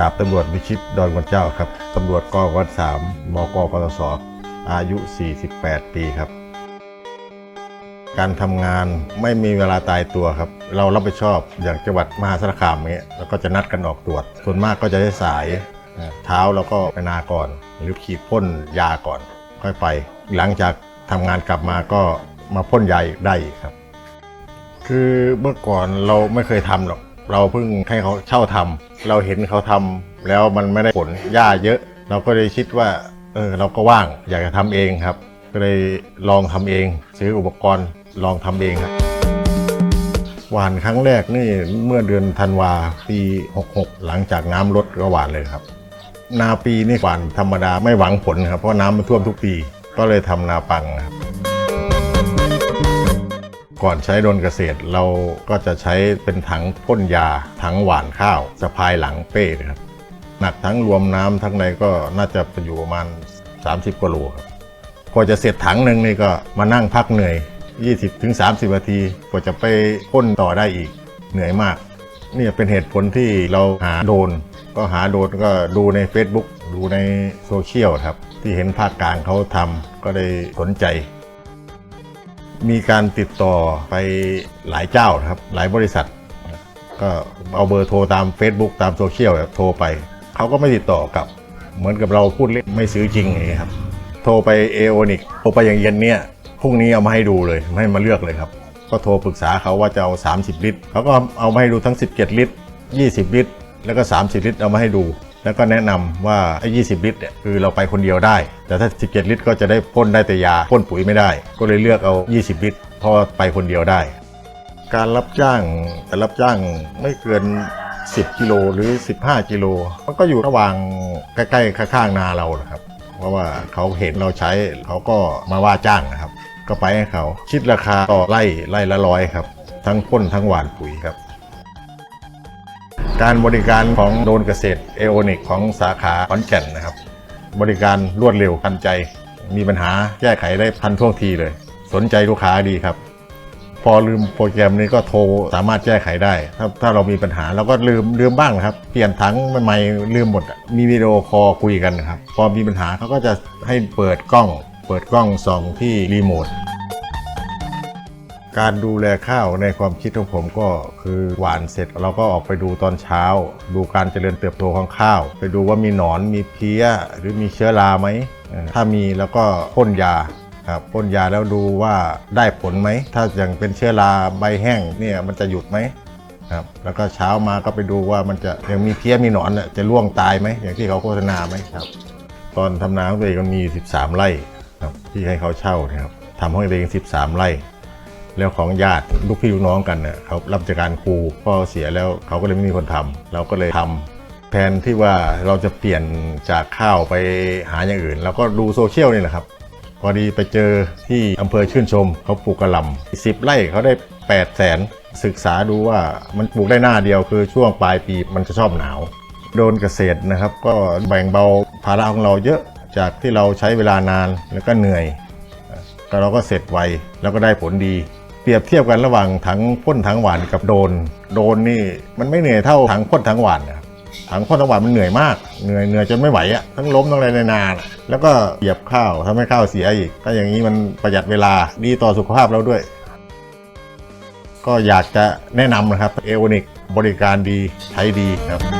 ดาบตำรวจวิชิตดอนกวนเจ้าครับตำรวจกองวัดสามบกปตสอายุ 48 ปีครับ การทำงานไม่มีเวลาตายตัวครับ เรารับผิดชอบอย่างจังหวัดมหาสารคามอย่างเงี้ยแล้วก็จะนัดกันออกตรวจ ส่วนมากก็จะได้สายนะเช้าแล้วก็ไปนาก่อน หรือขีดพ่นยาก่อน ค่อยไป หลังจากทำงานกลับมาก็มาพ่นยาอีกได้ครับ คือเมื่อก่อนเราไม่เคยทำหรอก เราเพิ่งให้เขาเช่าทำเราเห็นเขาทำแล้วมันไม่ได้ผลหญ้าเยอะ เราก็เลยคิดว่าเออเราก็ว่างอยากจะทำเองครับ ก็เลยลองทำเอง ซื้ออุปกรณ์ลองทำเองครับหวานครั้งแรกนี่เมื่อเดือนธันวาปี 66 หลังจากน้ำลดก็หวานเลยครับ นาปีนี่หวานธรรมดาไม่หวังผลครับเพราะน้ำมันท่วมทุกปี ก็เลยทำนาปังครับ ก่อนใช้โดนเกษตรเราก็จะใช้เป็นถังพ่นยาถังหวานข้าวสะพายหลังเป้นะครับ หนักทั้งรวมน้ำทั้งในก็น่าจะอยู่ประมาณ 30กว่าโลครับกว่าจะเสร็จถังหนึ่งนี่ก็มานั่งพักเหนื่อย 20ถึง30นาทีกว่าจะไปพ่นต่อได้อีกเหนื่อยมากนี่เป็นเหตุผลที่เราหาโดน ก็หาโดนก็ดูใน Facebook ดูในโซเชียลครับ ที่เห็นภาคกลางเขาทำก็เลยสนใจ มีการติดต่อไปหลายเจ้านะครับ หลายบริษัท ก็เอาเบอร์โทรตาม Facebook ตามโซเชียลโทรไป เขาก็ไม่ติดต่อกลับ เหมือนกับเราพูดเล่นไม่ซื้อจริงอย่างนี้ครับ โทรไปเอโอนิกโทรไปอย่างเย็นเนี่ยพรุ่งนี้เอามาให้ดูเลยให้มาเลือกเลยครับ ก็โทรปรึกษาเขาว่าจะเอา 30 ลิตรเขาก็เอามาให้ดูทั้ง 17 ลิตร 20 ลิตร แล้วก็ 30 ลิตรเอามาให้ดู แล้วก็แนะนำว่าไอ้20ลิตรเนี่ยคือเราไปคนเดียวได้ แต่ถ้า 17 ลิตร ก็จะได้พ่นได้แต่ยาพ่นปุ๋ยไม่ได้ ก็เลยเลือกเอา 20 ลิตรเพราะไปคนเดียวได้ การรับจ้างแต่รับจ้างไม่เกิน 10 กิโลหรือ 15 กิโลมันก็อยู่ระหว่างใกล้ๆข้างๆนาเรานะครับเพราะว่าเขาเห็นเราใช้เขาก็มาว่าจ้างนะครับ ก็ไปให้เขาคิดราคาต่อไร่ไร่ละร้อยครับ ทั้งพ่นทั้งหว่านปุ๋ยครับ การบริการของโดนเกษตรเอโอนิกของสาขาขอนแก่นนะครับ บริการรวดเร็วทันใจ มีปัญหาแก้ไขได้ทันท่วงทีเลย สนใจลูกค้าดีครับ พอลืมโปรแกรมนี้ก็โทรสามารถแก้ไขได้ ถ้าถ้าเรามีปัญหาเราก็ลืมลืมบ้างนะครับ เปลี่ยนถังใหม่ๆลืมหมด มีวิดีโอคอลคุยกันนะครับ พอมีปัญหาเขาก็จะให้เปิดกล้อง เปิดกล้องส่องที่รีโมท การดูแลข้าวในความคิดของผมก็คือหวานเสร็จเราก็ออกไปดูตอนเช้า ดูการเจริญเติบโตของข้าว ไปดูว่ามีหนอนมีเพี้ย หรือมีเชื้อราไหม ถ้ามีแล้วก็พ่นยาครับพ่นยาแล้วดูว่าได้ผลไหม ถ้าอย่างเป็นเชื้อราใบแห้งเนี่ยมันจะหยุดไหมครับแล้วก็เช้ามาก็ไปดูว่ามันจะยังมีเพี้ยมีหนอนน่ะจะร่วงตายไหมอย่างที่เขาโฆษณาไหมครับ ตอนทำนาของตัวเองมันมี 13 ไร่ครับที่ให้เขาเช่านะครับทำห้ตัวเอง 13 ไร่ แล้วของญาติลูกพี่ลูกน้องกันเนี่ยเขารับราชการครูพ่อเสียแล้วเขาก็เลยไม่มีคนทำเราก็เลยทำแทนที่ว่าเราจะเปลี่ยนจากข้าวไปหาอย่างอื่นเราก็ดูโซเชียลนี่แหละครับ พอดีไปเจอที่อำเภอชื่นชม เขาปลูกกระหล่ำสิบไร่เขาได้8 0 0แสนศึกษาดูว่ามันปลูกได้หน้าเดียวคือช่วงปลายปีมันจะชอบหนาว โดนเกษตรนะครับ ก็แบ่งเบาภาระของเราเยอะจากที่เราใช้เวลานานแล้วก็เหนื่อยก็เราก็เสร็จไวแล้วก็ได้ผลดี เปรียบเทียบกันระหว่างถังพ่นถังหวานกับโดน โดนนี่มันไม่เหนื่อยเท่าถังพ่นถังหวานนะครับถังพ่นถังหวานมันเหนื่อยมาก เหนื่อยเหนื่อยจนไม่ไหวอะทั้งล้มทั้งอะไรในนานแล้วก็เหยียบข้าวทำให้ข้าวเสียอีกถ้าอย่างนี้มันประหยัดเวลาดีต่อสุขภาพเราด้วย ก็อยากจะแนะนำนะครับเอโอนิกบริการดีใช้ดีครับ